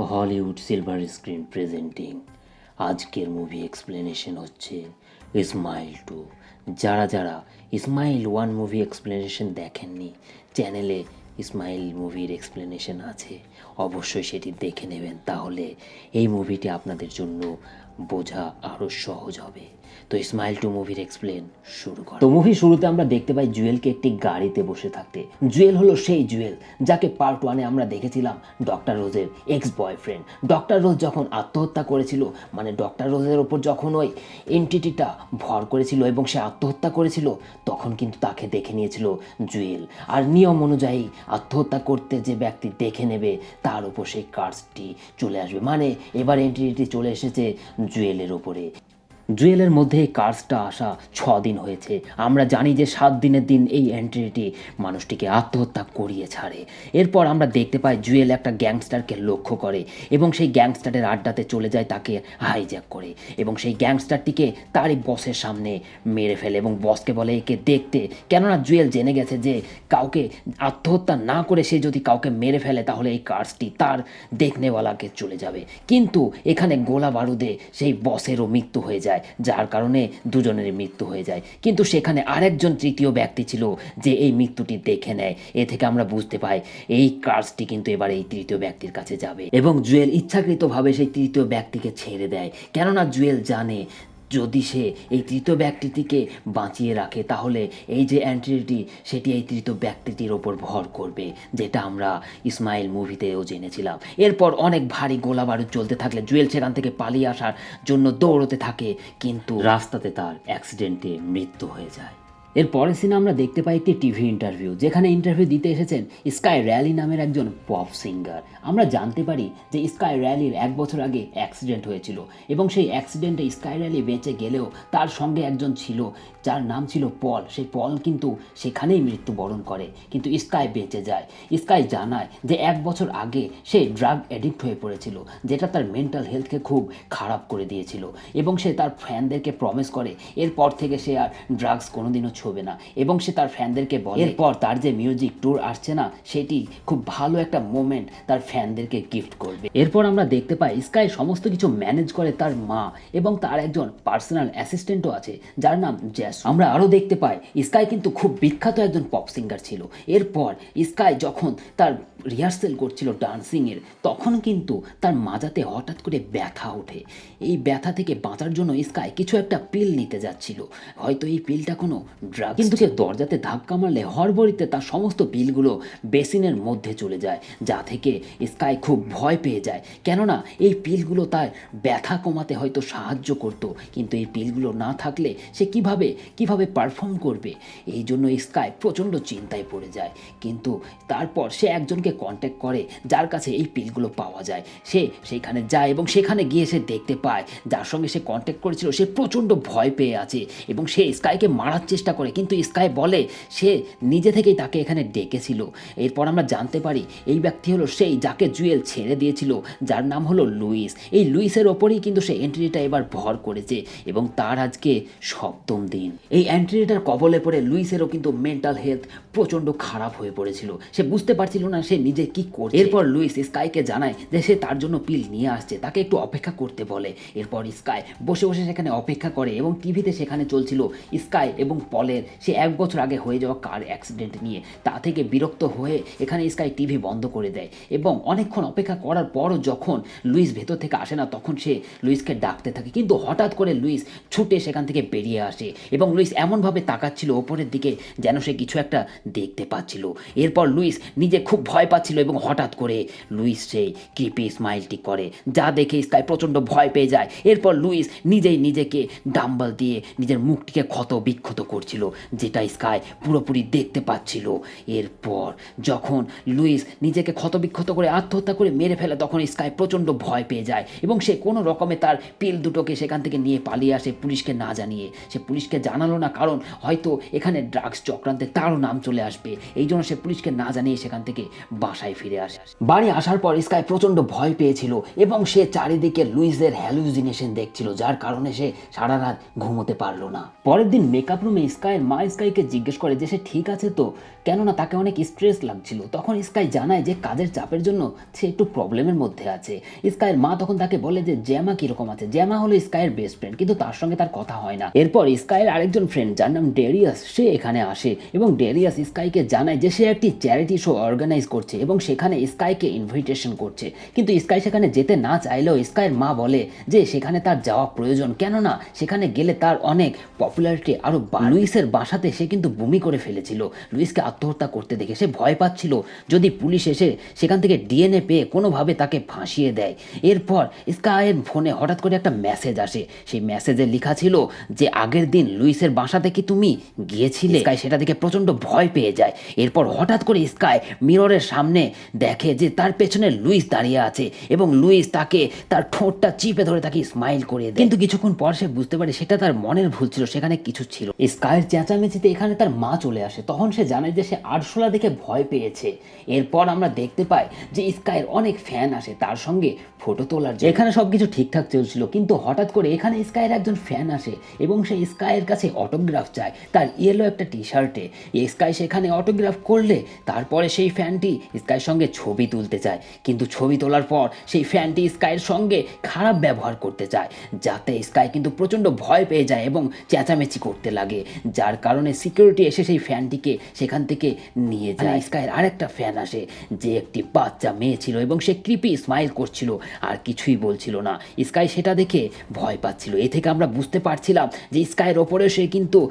Hollywood silver screen presenting. আজকের movie explanation হচ্ছে smile two যারা যারা স্মাইল ওয়ান মুভি এক্সপ্লেনেশন দেখেননি, চ্যানেলে স্মাইল মুভির এক্সপ্লেনেশন আছে, অবশ্যই সেটি দেখে নেবেন। তাহলে এই মুভিটি আপনাদের জন্য বোঝা আরও সহজ হবে। তো স্মাইল টু মুভির এক্সপ্লেন শুরু কর। তো মুভি শুরুতে আমরা দেখতে পাই জুয়েলকে একটি গাড়িতে বসে থাকতে। জুয়েল হলো সেই জুয়েল যাকে পার্ট ওয়ানে আমরা দেখেছিলাম ডক্টর রোজের এক্স বয়ফ্রেন্ড ডক্টর রোজ যখন আত্মহত্যা করেছিল মানে ডক্টর রোজের ওপর যখন ওই এন্টিটিটা ভর করেছিল এবং সে আত্মহত্যা করেছিল, তখন কিন্তু তাকে দেখে নিয়েছিল জুয়েল। আর নিয়ম অনুযায়ী আত্মহত্যা করতে যে ব্যক্তি দেখে নেবে, তার উপর সেই কার্সটি চলে আসবে। মানে এবার এন্টিটি চলে এসেছে জুয়েলের ওপরে জুয়েলের মধ্যে এই কার্সটা আসা ছ দিন হয়েছে। আমরা জানি যে সাত দিনের দিন এই এন্ট্রিটি মানুষটিকে আত্মহত্যা করিয়ে ছাড়ে। এরপর আমরা দেখতে পাই জুয়েল একটা গ্যাংস্টারকে লক্ষ্য করে এবং সেই গ্যাংস্টারের আড্ডাতে চলে যায় তাকে হাইজ্যাক করে এবং সেই গ্যাংস্টারটিকে তারই বসের সামনে মেরে ফেলে এবং বসকে বলে, একে দেখতে। কেননা জুয়েল জেনে গেছে যে কাউকে আত্মহত্যা না করে সে যদি কাউকে মেরে ফেলে, তাহলে এই কার্সটি তার দেখনেওয়ালাকে চলে যাবে। কিন্তু এখানে গোলা বারুদে সেই বসেরও মৃত্যু হয়ে যায়। যার কারণে দুজনের মৃত্যু হয়ে যায়। কিন্তু সেখানে আরেকজন তৃতীয় ব্যক্তি ছিল, যে এই মৃত্যুটি দেখে নেয়। এ থেকে আমরা বুঝতে পাই, এই কার্সটি কিন্তু এবার এই তৃতীয় ব্যক্তির কাছে যাবে। এবং জুয়েল ইচ্ছাকৃতভাবে সেই তৃতীয় ব্যক্তিকে ছেড়ে দেয়। কেননা জুয়েল জানে যদি সে এই তৃতীয় ব্যক্তিটিকে বাঁচিয়ে রাখে, তাহলে এই যে অ্যান্টিটি সেটি এই তৃতীয় ব্যক্তিটির ওপর ভর করবে, যেটা আমরা ইসমাইল মুভিতেও জেনেছিলাম। এরপর অনেক ভারী গোলা বারুদ চলতে থাকলে, জুয়েল সেখান থেকে পালিয়ে আসার জন্য দৌড়তে থাকে, কিন্তু রাস্তাতে তার অ্যাক্সিডেন্টে মৃত্যু হয়ে যায়। এর পরের সিনে আমরা দেখতে পাই একটি টিভি ইন্টারভিউ যেখানে ইন্টারভিউ দিতে এসেছেন স্কাই র্যালি নামের একজন পপ সিঙ্গার আমরা জানতে পারি যে স্কাই র্যালির এক বছর আগে অ্যাক্সিডেন্ট হয়েছিল এবং সেই অ্যাক্সিডেন্টে স্কাই র্যালি বেঁচে গেলেও তার সঙ্গে একজন ছিল যার নাম ছিল পল। সেই পল কিন্তু সেখানেই মৃত্যুবরণ করে, কিন্তু স্কাই বেঁচে যায়। স্কাই জানায় যে এক বছর আগে সে ড্রাগ অ্যাডিক্ট হয়ে পড়েছিল, যেটা তার মেন্টাল হেলথকে খুব খারাপ করে দিয়েছিল এবং সে তার ফ্যানদেরকে প্রমিস করে, এরপর থেকে সে আর ড্রাগস কোনোদিনও ছোবে না এবং সে তার ফ্যানদেরকে বলে, এরপর তার যে মিউজিক ট্যুর আসছে না, সেটি খুব ভালো একটা মোমেন্ট তার ফ্যানদেরকে গিফট করবে। এরপর আমরা দেখতে পাই স্কাই সমস্ত কিছু ম্যানেজ করে তার মা এবং তার একজন পার্সোনাল অ্যাসিস্ট্যান্টও আছে, যার নাম জ্যাস আমরা আরও দেখতে পাই স্কাই কিন্তু খুব বিখ্যাত একজন পপ সিঙ্গার ছিল। এরপর স্কাই যখন তার রিহার্সেল করছিল ডান্সিংয়ের তখন কিন্তু তার মাজাতে হঠাৎ করে ব্যথা ওঠে। এই ব্যথা থেকে বাঁচার জন্য স্কাই কিছু একটা পিল নিতে যাচ্ছিল। হয়তো এই পিলটা কোনো ড্রাগ কিন্তু সে দরজাতে ধাক্কা মারলে হরবরিতে তার সমস্ত পিলগুলো বেসিনের মধ্যে চলে যায় যা থেকে স্কাই খুব ভয় পেয়ে যায়। কেননা এই পিলগুলো তার ব্যথা কমাতে হয়তো সাহায্য করতো কিন্তু এই পিলগুলো না থাকলে সে কীভাবে কীভাবে পারফর্ম করবে। এই জন্য স্কাই প্রচণ্ড চিন্তায় পড়ে যায়। কিন্তু তারপর সে একজনকে কন্ট্যাক্ট করে, যার কাছে এই পিলগুলো পাওয়া যায়। সে সেইখানে যায় এবং সেখানে গিয়ে সে দেখতে পায়। যার সঙ্গে সে কন্ট্যাক্ট করেছিল, সে প্রচণ্ড ভয় পেয়ে আছে এবং সে স্কাইকে মারার চেষ্টা করে। কিন্তু স্কাই বলে, সে নিজে থেকেই তাকে এখানে ডেকেছিল। এরপর আমরা জানতে পারি, এই ব্যক্তি হলো সেই যাকে জুয়েল ছেড়ে দিয়েছিল, যার নাম হলো লুইস। এই লুইসের ওপরেই কিন্তু সে এন্ট্রিটা এবার ভর করেছে এবং তার আজকে সপ্তম দিন। এই অ্যান্ট্রিটার কবলে পড়ে লুইসেরও কিন্তু মেন্টাল হেলথ প্রচণ্ড খারাপ হয়ে পড়েছিল। সে বুঝতে পারছিল না সে নিজে কি করছে। এরপর লুইস স্কাইকে জানায় যে সে তার জন্য পিল নিয়ে আসছে, তাকে একটু অপেক্ষা করতে বলে। এরপর স্কাই বসে বসে সেখানে অপেক্ষা করে এবং টিভিতে সেখানে চলছিল স্কাই এবং পলের সে এক বছর আগে হয়ে যাওয়া কার অ্যাক্সিডেন্ট নিয়ে। তা থেকে বিরক্ত হয়ে এখানে স্কাই টিভি বন্ধ করে দেয় এবং অনেকক্ষণ অপেক্ষা করার পরও যখন লুইস ভেতর থেকে আসে না, তখন সে লুইসকে ডাকতে থাকে। কিন্তু হঠাৎ করে লুইস ছুটে সেখান থেকে বেরিয়ে আসে এবং লুইস এমনভাবে তাকাচ্ছিল ওপরের দিকে যেন সে কিছু একটা দেখতে পাচ্ছিল। এরপর লুইস নিজে খুব ভয় পাচ্ছিল এবং হঠাৎ করে লুইস সেই কৃপি স্মাইলটি করে, যা দেখে স্কাই প্রচণ্ড ভয় পেয়ে যায়। এরপর লুইস নিজেই নিজেকে ডাম্বল দিয়ে নিজের মুখটিকে ক্ষত বিক্ষত করছিল, যেটা স্কাই পুরোপুরি দেখতে পাচ্ছিল। এরপর যখন লুইস নিজেকে ক্ষতবিক্ষত করে আত্মহত্যা করে মেরে ফেলে, তখন স্কাই প্রচণ্ড ভয় পেয়ে যায় এবং সে কোনো রকমে তার পিল দুটোকে সেখান থেকে নিয়ে পালিয়ে আসে পুলিশকে না জানিয়ে। সে পুলিশকে জানালো না, কারণ হয়তো এখানে ড্রাগস চক্রান্তে তারও নাম চলে আসবে। এই জন্য সে পুলিশকে না জানিয়ে সেখান থেকে বাসায় ফিরে আসে। বাড়ি আসার পর স্কাই প্রচণ্ড ভয় পেয়েছিল এবং সে চারিদিকে লুইসের হ্যালুজিনেশন দেখছিল, যার কারণে সে সারা রাত ঘুমোতে পারল না। পরের দিন মেকআপ রুমে স্কাইয়ের মা স্কাইকে জিজ্ঞেস করে যে সে ঠিক আছে তো? কেননা তাকে অনেক স্ট্রেস লাগছিল। তখন স্কাই জানায় যে কাজের চাপের জন্য সে একটু প্রবলেমের মধ্যে আছে। স্কাইয়ের মা তখন তাকে বলে যে, জ্যামা কীরকম আছে? জ্যামা হলো স্কাইয়ের বেস্ট ফ্রেন্ড কিন্তু তার সঙ্গে তার কথা হয় না। এরপর স্কাইয়ের আরেকজন ফ্রেন্ড যার নাম ডেরিয়াস, সে এখানে আসে এবং ডেরিয়াস স্কাইকে জানায় যে সে একটি চ্যারিটি শো অর্গানাইজ করছে এবং সেখানে স্কাইকে ইনভিটেশন করছে। কিন্তু স্কাই সেখানে যেতে না চাইলেও স্কাইয়ের মা বলে যে সেখানে তার যাওয়া প্রয়োজন। কেননা সেখানে গেলে তার অনেক পপুলারিটি আরও লুইসের বাসাতে সে কিন্তু বমি করে ফেলেছিল। লুইসকে আত্মহত্যা করতে দেখে সে ভয় পাচ্ছিল। যদি পুলিশ এসে সেখান থেকে ডিএনএ পেয়ে কোনোভাবে তাকে ফাঁসিয়ে দেয়। এরপর স্কাইয়ের ফোনে হঠাৎ করে একটা মেসেজ আসে। সেই মেসেজে লেখা ছিল যে আগের দিন লুইসের বাসাতে কি তুমি গিয়েছিলে। স্কাই সেটা দেখে প্রচণ্ড ভয় পেয়ে যায়। এরপর হঠাৎ করে স্কাই মিররের সামনে দেখে যে তার পেছনে লুইস দাঁড়িয়ে আছে এবং লুইস তাকে তার ঠোঁটটা চিপে ধরে তাকে স্মাইল করে দেয়। কিন্তু কিছুক্ষণ পর সে বুঝতে পারে সেটা তার মনের ভুল ছিল সেখানে কিছু ছিল। স্কাইয়ের চেঁচামেচিতে এখানে তার মা চলে আসে। তখন সে জানে যে সে আরশোলা দেখে ভয় পেয়েছে। এরপর আমরা দেখতে পাই যে স্কাইয়ের অনেক ফ্যান আসে তার সঙ্গে ফটো তোলার। এখানে সবকিছু ঠিকঠাক চলছিল কিন্তু হঠাৎ করে এখানে স্কাইয়ের একজন ফ্যান আসে এবং সে স্কাইয়ের কাছে অটোগ্রাফ চায় তার ইয়েলো একটা টি শার্টে স্কাই সেখানে অটোগ্রাফ করলে তারপরে সেই ফ্যানটি স্কাইয়ের সঙ্গে ছবি তুলতে চায়। কিন্তু ছবি তোলার পর সেই ফ্যানটি স্কাইয়ের সঙ্গে খারাপ ব্যবহার করতে চায়। যাতে স্কাই কিন্তু প্রচণ্ড ভয় পেয়ে যায় এবং চেঁচামেচি করতে লাগে। যার কারণে সিকিউরিটি এসে সেই ফ্যানটিকে সেখান থেকে নিয়ে যায়। স্কাইয়ের আরেকটা ফ্যান আসে যে একটি বাচ্চা মেয়ে ছিল এবং সে কৃপি স্মাইল করছিল আর কিছুই বলছিল না। স্কাই সেটা দেখে ভয় পাচ্ছিল। এ থেকে আমরা বুঝতে পারছিলাম যে স্কাইয়ের ওপরে সে কিন্তু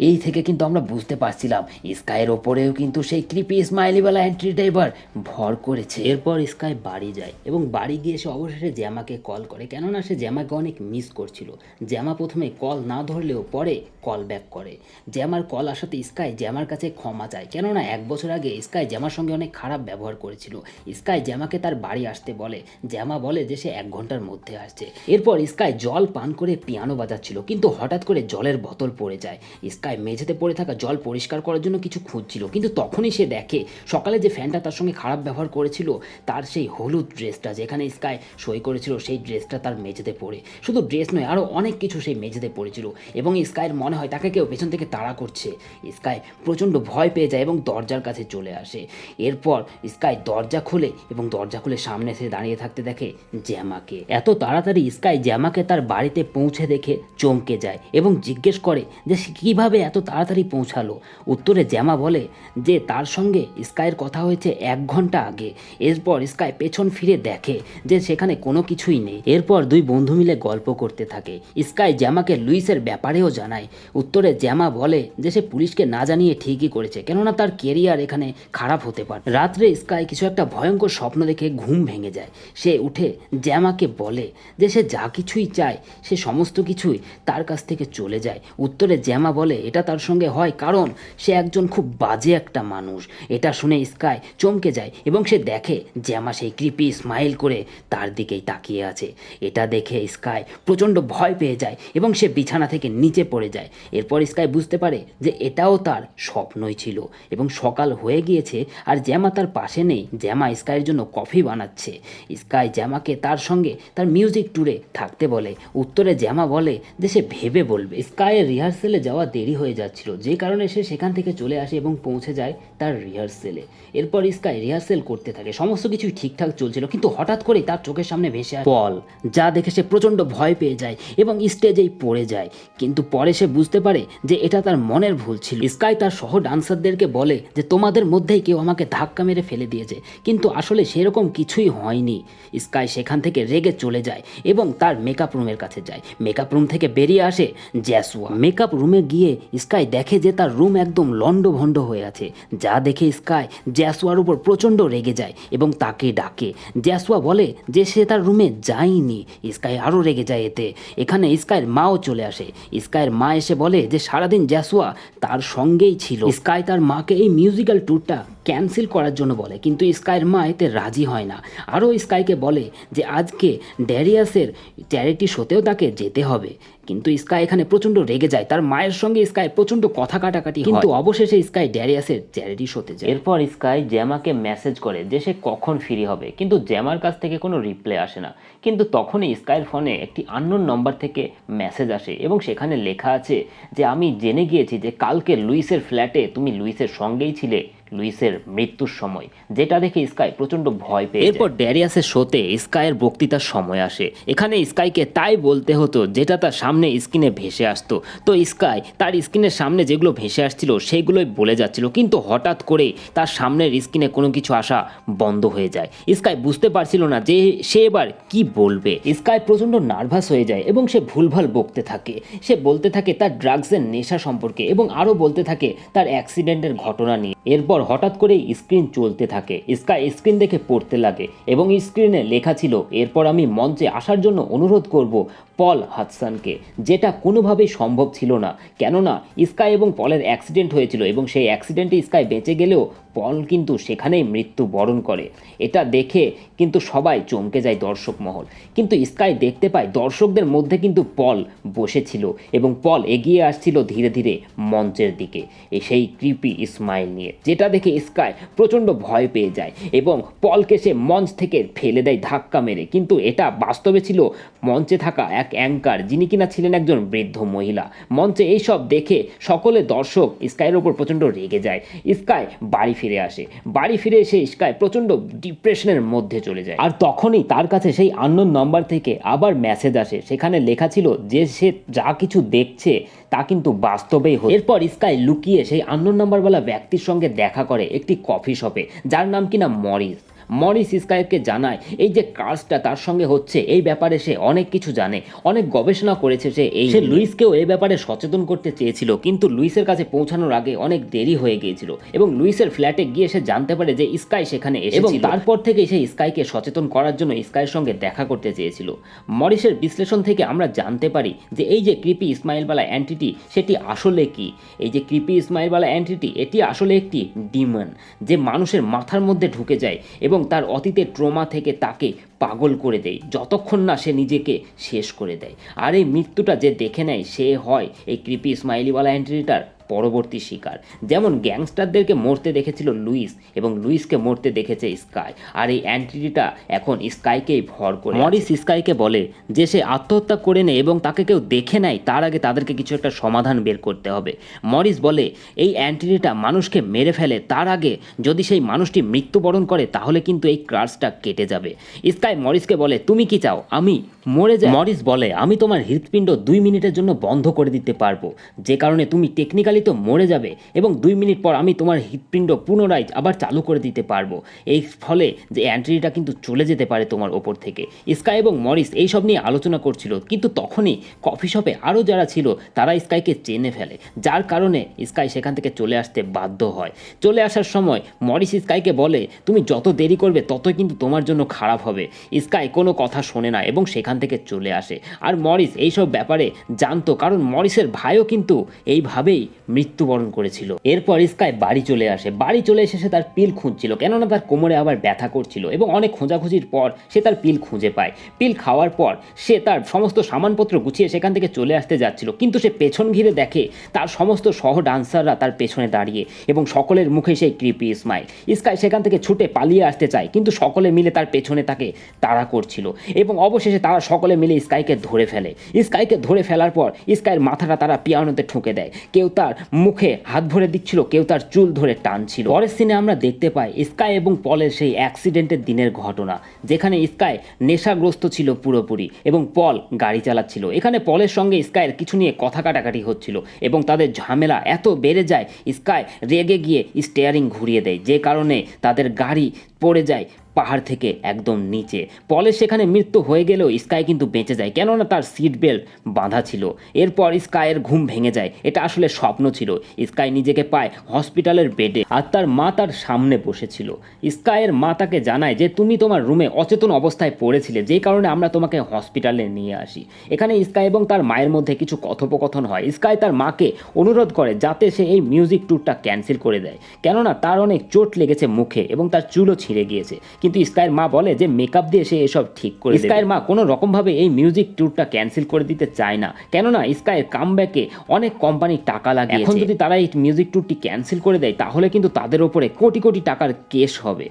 এই থেকে কিন্তু আমরা বুঝতে পারছিলাম, স্কাইয়ের ওপরেও কিন্তু সেই কৃপি স্মাইলিওয়ালা এন্ট্রিটা এবার ভর করেছে। এরপর স্কাই বাড়ি যায় এবং বাড়ি গিয়ে সে অবশেষে জ্যামাকে কল করে। কেননা সে জ্যামাকে অনেক মিস করছিল। জ্যামা প্রথমে কল না ধরলেও পরে কল ব্যাক করে। জ্যামার কল আসাতে স্কাই জ্যামার কাছে ক্ষমা চায়। কেননা এক বছর আগে স্কাই জ্যামার সঙ্গে অনেক খারাপ ব্যবহার করেছিল। স্কাই জ্যামাকে তার বাড়ি আসতে বলে। জ্যামা বলে যে সে এক ঘণ্টার মধ্যে আসছে। এরপর স্কাই জল পান করে পিয়ানো বাজাচ্ছিল। কিন্তু হঠাৎ করে জলের বোতল পড়ে যায়। স্কাই মেঝেতে পড়ে থাকা জল পরিষ্কার করার জন্য কিছু খুঁজছিল। কিন্তু তখনই সে দেখে, সকালে যে ফ্যানটা তার সঙ্গে খারাপ ব্যবহার করেছিল, তার সেই হলুদ ড্রেসটা যেখানে স্কাই সই করেছিল, সেই ড্রেসটা তার মেঝেতে পড়ে। শুধু ড্রেস নয় আরও অনেক কিছু সেই মেঝেতে পড়েছিল এবং স্কাইয়ের মনে হয় তাকে কেউ পেছন থেকে তাড়া করছে। স্কাই প্রচণ্ড ভয় পেয়ে যায় এবং দরজার কাছে চলে আসে। এরপর স্কাই দরজা খোলে এবং দরজা খুলে সামনে এসে দাঁড়িয়ে থাকতে দেখে জ্যামাকে। এত তাড়াতাড়ি স্কাই জ্যামাকে তার বাড়িতে পৌঁছে দেখে চমকে যায় এবং জিজ্ঞেস করে যে সে কীভাবে এত তাড়াতাড়ি পৌঁছালো। উত্তরে জ্যামা বলে যে তার সঙ্গে স্কাইয়ের কথা হয়েছে এক ঘণ্টা আগে। এরপর স্কাই পেছন ফিরে দেখে যে সেখানে কোনো কিছুই নেই। এরপর দুই বন্ধু মিলে গল্প করতে থাকে। স্কাই জ্যামাকে লুইসের ব্যাপারেও জানায়। উত্তরে জ্যামা বলে যে সে পুলিশকে না জানিয়ে ঠিকই করেছে, কেননা তার কেরিয়ার এখানে খারাপ হতে পারে। রাত্রে স্কাই কিছু একটা ভয়ঙ্কর স্বপ্ন দেখে ঘুম ভেঙে যায়। সে উঠে জ্যামাকে বলে যে সে যা কিছুই চায়, সে সমস্ত কিছুই তার কাছ থেকে চলে যায়। উত্তরে জ্যামা বলে এটা তার সঙ্গে হয় কারণ সে একজন খুব বাজে একটা মানুষ। এটা শুনে স্কাই চমকে যায় এবং সে দেখে জ্যামা সেই কৃপি স্মাইল করে তার দিকেই তাকিয়ে আছে। এটা দেখে স্কাই প্রচণ্ড ভয় পেয়ে যায় এবং সে বিছানা থেকে নিচে পড়ে যায়। এরপর স্কাই বুঝতে পারে যে এটাও তার স্বপ্নই ছিল এবং সকাল হয়ে গিয়েছে আর জ্যামা তার পাশে নেই। জ্যামা স্কাইয়ের জন্য কফি বানাচ্ছে। স্কাই জ্যামাকে তার সঙ্গে তার মিউজিক ট্যুরে থাকতে বলে। উত্তরে জ্যামা বলে যে সে ভেবে বলবে। স্কাইয়ের রিহার্সেলে যাওয়া দেরি হয়ে যাচ্ছিল। যে কারণে সে সেখান থেকে চলে আসে এবং পৌঁছে যায় তার রিহার্সেলে এরপর স্কাই রিহার্সেল করতে থাকে। সমস্ত কিছুই ঠিকঠাক চলছিল, কিন্তু হঠাৎ করেই তার চোখের সামনে ভেসে আসে পল, যা দেখে সে প্রচণ্ড ভয় পেয়ে যায় এবং স্টেজেই পড়ে যায়। কিন্তু পরে সে বুঝতে পারে যে এটা তার মনের ভুল ছিল। স্কাই তার সহ ডান্সারদেরকে বলে যে, তোমাদের মধ্যেই কেউ আমাকে ধাক্কা মেরে ফেলে দিয়েছে, কিন্তু আসলে সেরকম কিছুই হয়নি। স্কাই সেখান থেকে রেগে চলে যায় এবং তার মেকআপ রুমের কাছে যায়। মেকআপ রুম থেকে বেরিয়ে আসে জ্যাসুয়া মেকআপ রুমে গিয়ে স্কাই দেখে যে তার রুম একদম লণ্ডভণ্ড হয়ে আছে। যা দেখে স্কাই জ্যাসুয়ার উপর প্রচণ্ড রেগে যায় এবং তাকে ডাকে। জ্যাসুয়া বলে যে সে তার রুমে যায়নি। স্কাই আরও রেগে যায় এতে। এখানে স্কাইয়ের মাও চলে আসে। স্কাইয়ের মা এসে বলে যে সারাদিন জ্যাসুয়া তার সঙ্গেই ছিল। স্কাই তার মাকে এই মিউজিক্যাল ট্যুরটা ক্যান্সেল করার জন্য বলে কিন্তু স্কাইয়ের মা এতে রাজি হয় না। আরও স্কাইকে বলে যে আজকে ড্যারিয়াসের চ্যারিটি শোতেও তাকে যেতে হবে। কিন্তু স্কাই এখানে প্রচণ্ড রেগে যায়। তার মায়ের সঙ্গে স্কাই প্রচণ্ড কথা কাটাকাটি কিন্তু অবশেষে স্কাই ড্যারিয়াসের চ্যারিটি শোতে যায়। এরপর স্কাই জ্যামাকে মেসেজ করে যে সে কখন ফ্রি হবে। কিন্তু জ্যামার কাছ থেকে কোনো রিপ্লাই আসে না। কিন্তু তখনই স্কাইয়ের ফোনে একটি আননোন নম্বর থেকে মেসেজ আসে এবং সেখানে লেখা আছে যে আমি জেনে গিয়েছি যে কালকে লুইসের ফ্ল্যাটে তুমি লুইসের সঙ্গেই ছিলে। লুইসের মৃত্যুর সময়, যেটা দেখে স্কাই প্রচণ্ড ভয় পেয়ে এরপর ড্যারিয়াসের শোতে স্কাইয়ের বক্তৃতার সময় আসে। এখানে স্কাইকে তাই বলতে হতো, যেটা তার সামনে স্ক্রিনে ভেসে আসতো। তো স্কাই, তার স্ক্রিনের সামনে যেগুলো ভেসে আসছিল সেইগুলোই বলে যাচ্ছিল। কিন্তু হঠাৎ করে তার সামনের স্ক্রিনে কোনো কিছু আসা বন্ধ হয়ে যায়। স্কাই বুঝতে পারছিল না যে সে এবার কি বলবে। স্কাই প্রচণ্ড নার্ভাস হয়ে যায় এবং সে ভুলভাল বকতে থাকে। সে বলতে থাকে তার ড্রাগসের নেশা সম্পর্কে এবং আরও বলতে থাকে তার অ্যাক্সিডেন্টের ঘটনা নিয়ে। এরপর হঠাৎ করে স্ক্রিন চলতে থাকে। স্কাই স্ক্রিন দেখে পড়তে লাগে এবং স্ক্রিনে লেখা ছিল, এরপর আমি মঞ্চে আসার জন্য অনুরোধ করব পল হাদসানকে যেটা কোনোভাবেই সম্ভব ছিল না। কেননা, স্কাই এবং পলের অ্যাক্সিডেন্ট হয়েছিল এবং সেই অ্যাক্সিডেন্টে স্কাই বেঁচে গেলেও পল কিন্তু সেখানেই মৃত্যু বরণ করে। এটা দেখে কিন্তু সবাই চমকে যায় দর্শক মহল। কিন্তু স্কাই দেখতে পায় দর্শকদের মধ্যে কিন্তু পল বসেছিল এবং পল এগিয়ে আসছিল ধীরে ধীরে মঞ্চের দিকে। সেই কৃপি স্মাইল নিয়ে, যেটা দেখে স্কাই প্রচণ্ড ভয় পেয়ে যায় এবং পলকে সে মঞ্চ থেকে ফেলে দেয় ধাক্কা মেরে। কিন্তু এটা বাস্তবে ছিল মঞ্চে থাকা এক অ্যাঙ্কার যিনি কিনা ছিলেন একজন বৃদ্ধ মহিলা। মঞ্চে এইসব দেখে সকলে দর্শক স্কাইয়ের ওপর প্রচণ্ড রেগে যায়। স্কাই বাড়ি ফিরে আসে। বাড়ি ফিরে এসে ইস্কায় প্রচণ্ড ডিপ্রেশনের মধ্যে চলে যায়। আর তখনই তার কাছে সেই আন্নন নম্বর থেকে আবার মেসেজ আসে। সেখানে লেখা ছিল যে সে যা কিছু দেখছে তা কিন্তু বাস্তবেই হয় এরপর স্কাই লুকিয়ে সেই আন্নন নাম্বারওয়ালা ব্যক্তির সঙ্গে দেখা করে একটি কফি শপে যার নাম কিনা মরিস। মরিস স্কাইকে জানায় এই যে কাজটা তার সঙ্গে হচ্ছে এই ব্যাপারে সে অনেক কিছু জানে অনেক গবেষণা করেছে সে এই সে লুইসকেও এই ব্যাপারে সচেতন করতে চেয়েছিল কিন্তু লুইসের কাছে পৌঁছানোর আগে অনেক দেরি হয়ে গিয়েছিল এবং লুইসের ফ্ল্যাটে গিয়ে সে জানতে পারে যে স্কাই সেখানে এসে এবং তারপর থেকে সে স্কাইকে সচেতন করার জন্য স্কাইয়ের সঙ্গে দেখা করতে চেয়েছিল। মরিসের বিশ্লেষণ থেকে আমরা জানতে পারি যে এই যে কৃপি ইসমাইলওয়ালা অ্যান্টিটি সেটি আসলে কি? এই যে কৃপি ইসমাইলওয়ালা অ্যান্টিটি এটি আসলে একটি ডিমন যে মানুষের মাথার মধ্যে ঢুকে যায় এবং তার অতীতের ট্রোমা থেকে তাকে পাগল করে দেয়। যতক্ষণ না সে নিজেকে শেষ করে দেয়। আর এই মৃত্যুটা যে দেখে নেয়, সে হয় এই কৃপি স্মাইলিওয়ালা অ্যান্টিটার পরবর্তী শিকার। যেমন গ্যাংস্টারদেরকে মরতে দেখেছিল লুইস এবং লুইসকে মরতে দেখেছে স্কাই। আর এই অ্যান্টিটিটা এখন স্কাইকেই ভর করে মরিস স্কাইকে বলে যে সে আত্মহত্যা করে নেয় এবং তাকে কেউ দেখে নেয়, তার আগে তাদেরকে কিছু একটা সমাধান বের করতে হবে। মরিস বলে, এই অ্যান্টিটিটা মানুষকে মেরে ফেলে, তার আগে যদি সেই মানুষটি মৃত্যুবরণ করে, তাহলে কিন্তু এই ক্রাসটা কেটে যাবে। স্কাই মরিসকে বলে, তুমি কি চাও, আমি মরে যাই? মরিস বলে, আমি তোমার হৃৎপিণ্ড দুই মিনিটের জন্য বন্ধ করে দিতে পারব। যে কারণে তুমি টেকনিক্যালি তো মরে যাবে এবং দুই মিনিট পর আমি তোমার হৃৎপিণ্ড পুনরায় আবার চালু করে দিতে পারব। এই ফলে যে অ্যান্ট্রিটা কিন্তু চলে যেতে পারে তোমার ওপর থেকে। স্কাই এবং মরিস এইসব নিয়ে আলোচনা করছিল, কিন্তু তখনই কফি শপে আরও যারা ছিল, তারা স্কাইকে চেনে ফেলে। যার কারণে স্কাই সেখান থেকে চলে আসতে বাধ্য হয়। চলে আসার সময় মরিস স্কাইকে বলে, তুমি যত দেরি করবে, ততই কিন্তু তোমার জন্য খারাপ হবে। স্কাই কোনো কথা শোনে না এবং সেখান থেকে চলে আসে। আর মরিস এইসব ব্যাপারে জানতো, কারণ মরিসের ভাইও কিন্তু এইভাবেই মৃত্যুবরণ করেছিল। এরপর স্কাই বাড়ি চলে আসে। বাড়ি চলে এসে সে তার পিল খুঁজছিল, কেননা তার কোমরে আবার ব্যথা করছিল এবং অনেক খোঁজাখুঁজির পর সে তার পিল খুঁজে পায়। পিল খাওয়ার পর সে তার সমস্ত সামানপত্র গুছিয়ে সেখান থেকে চলে আসতে যাচ্ছিল, কিন্তু সে পেছন ঘিরে দেখে তার সমস্ত সহ ডান্সাররা তার পেছনে দাঁড়িয়ে এবং সকলের মুখে সেই কৃপি স্মাইল স্কাই সেখান থেকে ছুটে পালিয়ে আসতে চায়, কিন্তু সকলে মিলে তার পেছনে তাকে তাড়া করছিল এবং অবশেষে তারা সকলে মিলে স্কাইকে ধরে ফেলে। স্কাইকে ধরে ফেলার পর স্কাইয়ের মাথাটা তারা পিয়ানোতে ঠুকে দেয়। কেউ তার মুখে হাত ভরে দিচ্ছিল, কেউ তার চুল ধরে টানছিল। পরের সিনে আমরা দেখতে পাই স্কাই এবং পলের সেই অ্যাক্সিডেন্টের দিনের ঘটনা, যেখানে স্কাই নেশাগ্রস্ত ছিল পুরোপুরি এবং পল গাড়ি চালাচ্ছিল। এখানে পলের সঙ্গে স্কাইয়ের কিছু নিয়ে কথা কাটাকাটি হচ্ছিল এবং তাদের ঝামেলা এত বেড়ে যায়, স্কাই রেগে গিয়ে স্টেয়ারিং ঘুরিয়ে দেয়, যে কারণে তাদের গাড়ি পড়ে যায় পাহাড় থেকে একদম নিচে। পলে সেখানে মৃত্যু হয়ে গেলেও স্কাই কিন্তু বেঁচে যায়, কেননা তার সিট বেল্ট বাঁধা ছিল। এরপর স্কাইয়ের ঘুম ভেঙে যায়, এটা আসলে স্বপ্ন ছিল। স্কাই নিজেকে পায় হসপিটালের বেডে আর তার মা তার সামনে বসেছিল। স্কাইয়ের মা তাকে জানায় যে, তুমি তোমার রুমে অচেতন অবস্থায় পড়েছিলে যে কারণে আমরা তোমাকে হসপিটালে নিয়ে আসি। এখানে স্কাই এবং তার মায়ের মধ্যে কিছু কথোপকথন হয়। স্কাই তার মাকে অনুরোধ করে যাতে সে এই মিউজিক ট্যুরটা ক্যান্সেল করে দেয়, কেননা তার অনেক চোট লেগেছে মুখে এবং তার চুলও ছিঁড়ে গিয়েছে। কিন্তু স্কাইয়ের মা বলে যে মেকআপ দিয়ে সে এসব ঠিক করে স্কাইয়ের মা কোনো রকমভাবে এই মিউজিক ট্যুরটা ক্যান্সেল করে দিতে চায় না। কেননা স্কাইয়ের কামব্যাকে অনেক কোম্পানি টাকা লাগে এখন যদি তারা এই মিউজিক ট্যুরটি ক্যান্সেল করে দেয় তাহলে কিন্তু তাদের ওপরে কোটি কোটি টাকার কেস হবে।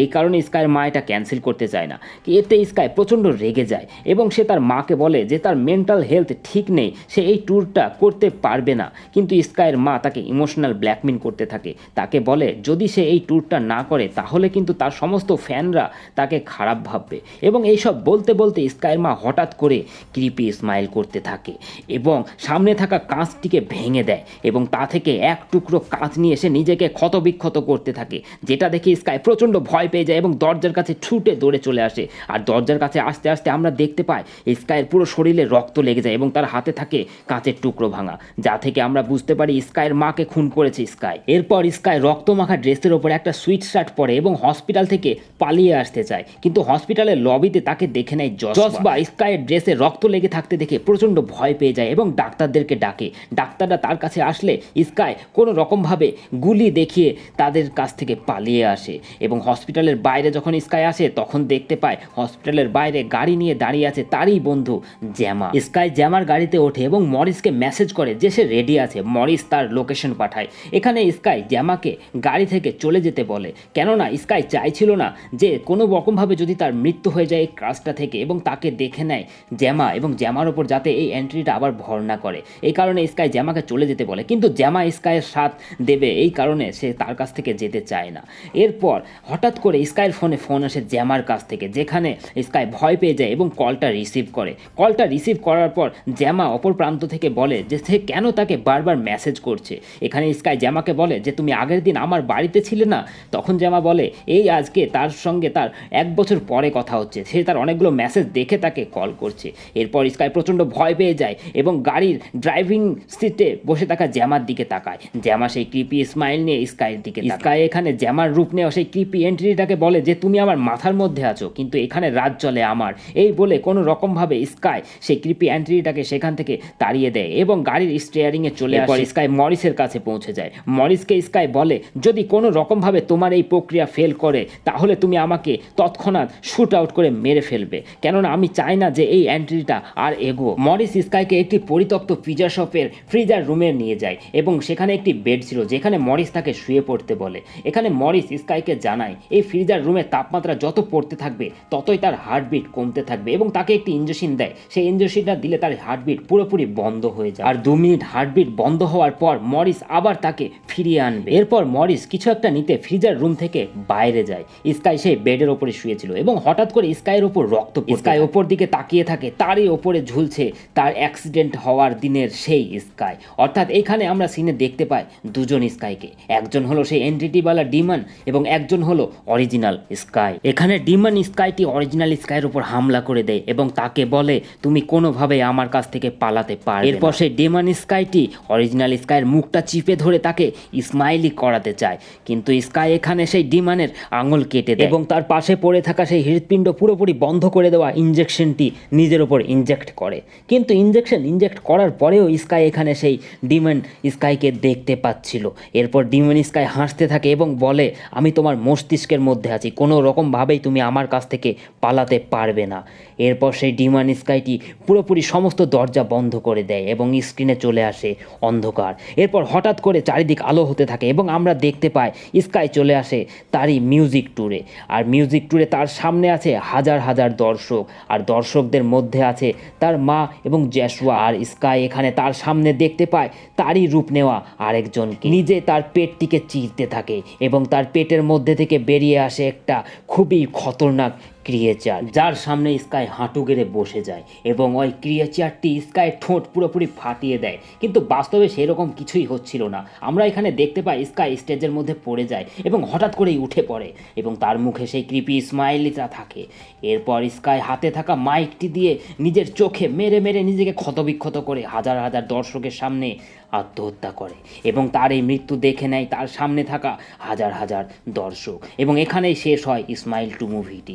এই কারণে স্কাইয়ের মা এটা ক্যান্সেল করতে চায় না। এতে স্কাই প্রচণ্ড রেগে যায় এবং সে তার মাকে বলে যে তার মেন্টাল হেলথ ঠিক নেই সে এই ট্যুরটা করতে পারবে না। কিন্তু স্কাইয়ের মা তাকে ইমোশনাল ব্ল্যাকমেল করতে থাকে। তাকে বলে যদি সে এই ট্যুরটা না করে তাহলে কিন্তু তার সমস্ত ফ্যানরা তাকে খারাপ ভাববে এবং এইসব বলতে বলতে স্কাইয়ের মা হঠাৎ করে কৃপি স্মাইল করতে থাকে এবং সামনে থাকা কাঁচটিকে ভেঙে দেয় এবং তা থেকে এক টুকরো কাঁচ নিয়ে এসে নিজেকে ক্ষতবিক্ষত করতে থাকে, যেটা দেখে স্কাই প্রচণ্ড ভয় পেয়ে যায় এবং দরজার কাছে ছুটে দৌড়ে চলে আসে। আর দরজার কাছে আস্তে আস্তে আমরা দেখতে পাই স্কাইয়ের পুরো শরীরে রক্ত লেগে যায় এবং তার হাতে থাকে কাঁচের টুকরো ভাঙা, যা থেকে আমরা বুঝতে পারি স্কাইয়ের মাকে খুন করেছে স্কাই। এরপর স্কাই রক্তমাখা ড্রেসের ওপর একটা সুইট শার্ট পরে এবং হসপিটাল থেকে পালিয়ে আসতে চায়। কিন্তু হসপিটালের লবিতে তাকে দেখে নেয় জসবা স্কাইয়ের ড্রেসে রক্ত লেগে থাকতে দেখে প্রচণ্ড ভয় পেয়ে যায় এবং ডাক্তারদেরকে ডাকে। ডাক্তাররা তার কাছে আসলে স্কাই কোনো রকমভাবে গুলি দেখিয়ে তাদের কাছ থেকে পালিয়ে আসে এবং হসপিটালের বাইরে যখন স্কাই আসে তখন দেখতে পায় হসপিটালের বাইরে গাড়ি নিয়ে দাঁড়িয়ে আছে তারই বন্ধু জ্যামা। স্কাই জ্যামার গাড়িতে ওঠে এবং মরিসকে মেসেজ করে যে সে রেডি আছে মরিস তার লোকেশন পাঠায়। এখানে স্কাই জ্যামাকে গাড়ি থেকে চলে যেতে বলে। কেননা স্কাই চাইছিল না যে কোনো রকমভাবে যদি তার মৃত্যু হয়ে যায় এই কাজটা থেকে এবং তাকে দেখে নেয় জ্যামা এবং জ্যামার ওপর যাতে এই এন্ট্রিটা আবার ভর না করে। এই কারণে স্কাই জ্যামাকে চলে যেতে বলে। কিন্তু জ্যামা স্কাইয়ের সাথ দেবে, এই কারণে সে তার কাছ থেকে যেতে চায় না। এরপর হঠাৎ করে স্কাইয়ের ফোনে ফোন আসে জ্যামার কাছ থেকে, যেখানে স্কাই ভয় পেয়ে যায় এবং কলটা রিসিভ করে। কলটা রিসিভ করার পর জ্যামা অপর প্রান্ত থেকে বলে যে সে কেন তাকে বারবার মেসেজ করছে। এখানে স্কাই জ্যামাকে বলে যে, তুমি আগের দিন আমার বাড়িতে ছিলে না? তখন জ্যামা বলে, এই আজকে তার সঙ্গে তার এক বছর পরে কথা হচ্ছে। সে তার অনেকগুলো মেসেজ দেখে তাকে কল করছে। এরপর স্কাই প্রচণ্ড ভয় পেয়ে যায় এবং গাড়ির ড্রাইভিং সিটে বসে থাকা জ্যামার দিকে তাকায়। জ্যামা সেই কৃপি স্মাইল নিয়ে স্কাইয়ের দিকে স্কাই এখানে জ্যামার রূপ নেওয়া সেই কৃপি এন্ট্রিটাকে বলে যে তুমি আমার মাথার মধ্যে আছো কিন্তু এখানে রাজ চলে আমার। এই বলে কোনো রকমভাবে স্কাই সেই কৃপি এন্ট্রিটাকে সেখান থেকে তাড়িয়ে দেয় এবং গাড়ির স্টিয়ারিংয়ে চলে আসে। স্কাই মরিসের কাছে পৌঁছে যায়। মরিসকে স্কাই বলে যদি কোনো রকমভাবে তোমার এই প্রক্রিয়া ফেল করে তাহলে তুমি আমাকে তৎক্ষণাৎ শুট আউট করে মেরে ফেলবে। কেননা আমি চাই না যে এই এন্ট্রিটা আর এগো মরিস স্কাইকে একটি পরিত্যক্ত পিজা শপের ফ্রিজার রুমে নিয়ে যায় এবং সেখানে একটি বেড ছিল যেখানে মরিস তাকে শুয়ে পড়তে বলে। এখানে মরিস স্কাইকে জানায়, এই ফ্রিজার রুমের তাপমাত্রা যত পড়তে থাকবে, ততই তার হার্টবিট কমতে থাকবে এবং তাকে একটি ইঞ্জেকশন দেয়। সেই ইঞ্জেকশনটা দিলে তার হার্টবিট পুরোপুরি বন্ধ হয়ে যায়। আর দু মিনিট হার্টবিট বন্ধ হওয়ার পর মরিস আবার তাকে ফিরিয়ে আনবে। এরপর মরিস কিছু একটা নিতে ফ্রিজার রুম থেকে বাইরে যায়। স্কাই সেই বেডের ওপরে শুয়েছিল এবং হঠাৎ করে স্কাইয়ের ওপর রক্ত স্কাই ওপর দিকে তাকিয়ে থাকে তারই ওপরে ঝুলছে তার অ্যাক্সিডেন্ট হওয়ার দিনের সেই স্কাই। অর্থাৎ এখানে আমরা সিনে দেখতে পাই দুজন স্কাইকে। একজন হলো সেই এন্টিটিওয়ালা ডিমন এবং একজন হলো অরিজিনাল স্কাই। এখানে ডিমন স্কাইটি অরিজিনাল স্কাইয়ের উপর হামলা করে দেয় এবং তাকে বলে তুমি কোনোভাবে আমার কাছ থেকে পালাতে পারবে এরপর সেই ডিমন স্কাইটি অরিজিনাল স্কাইয়ের মুখটা চিপে ধরে তাকে স্মাইলি করাতে চায়। কিন্তু স্কাই এখানে সেই ডিমানের আঙুল কেটে দেয়। এবং তার পাশে পড়ে থাকা সেই হৃৎপিণ্ড পুরোপুরি বন্ধ করে দেওয়া ইঞ্জেকশনটি নিজের ওপর ইনজেক্ট করে। কিন্তু ইঞ্জেকশন ইনজেক্ট করার পরেও স্কাই এখানে সেই ডিমন স্কাইকে দেখতে পাচ্ছিল। এরপর ডিমন স্কাই হাসতে থাকে এবং বলে, আমি তোমার মস্তিষ্কের মধ্যে আছি। কোনো রকমভাবেই তুমি আমার কাছ থেকে পালাতে পারবে না। এরপর সেই ডিমন স্কাইটি পুরোপুরি সমস্ত দরজা বন্ধ করে দেয় এবং স্ক্রিনে চলে আসে অন্ধকার। এরপর হঠাৎ করে চারিদিক আলো হতে থাকে এবং আমরা দেখতে পাই স্কাই চলে আসে তারই মিউজিক ট্যুরে আর মিউজিক ট্যুরে তার সামনে আছে হাজার হাজার দর্শক। আর দর্শকদের মধ্যে আছে তার মা এবং জ্যাশুয়া আর স্কাই এখানে তার সামনে দেখতে পায় তারই রূপ নেওয়া আরেকজনকে। নিজে তার পেটটিকে চিরতে থাকে এবং তার পেটের মধ্যে থেকে বেরিয়ে আসে একটা খুবই খতরনাক ক্রিয়েচার যার সামনে স্কাই হাঁটু গেড়ে বসে যায় এবং ওই ক্রিয়েচারটি স্কাইয়ের ঠোঁট পুরোপুরি ফাটিয়ে দেয়। কিন্তু বাস্তবে সেরকম কিছুই হচ্ছিল না। আমরা এখানে দেখতে পাই স্কাই স্টেজের মধ্যে পড়ে যায় এবং হঠাৎ করেই উঠে পড়ে এবং তার মুখে সেই কৃপি স্মাইলিটা থাকে। এরপর স্কাই হাতে থাকা মাইকটি দিয়ে নিজের চোখে মেরে মেরে নিজেকে ক্ষতবিক্ষত করে হাজার হাজার দর্শকের সামনে আত্মহত্যা করে এবং তার এই মৃত্যু দেখে নেয় তার সামনে থাকা হাজার হাজার দর্শক এবং এখানেই শেষ হয় স্মাইল টু মুভিটি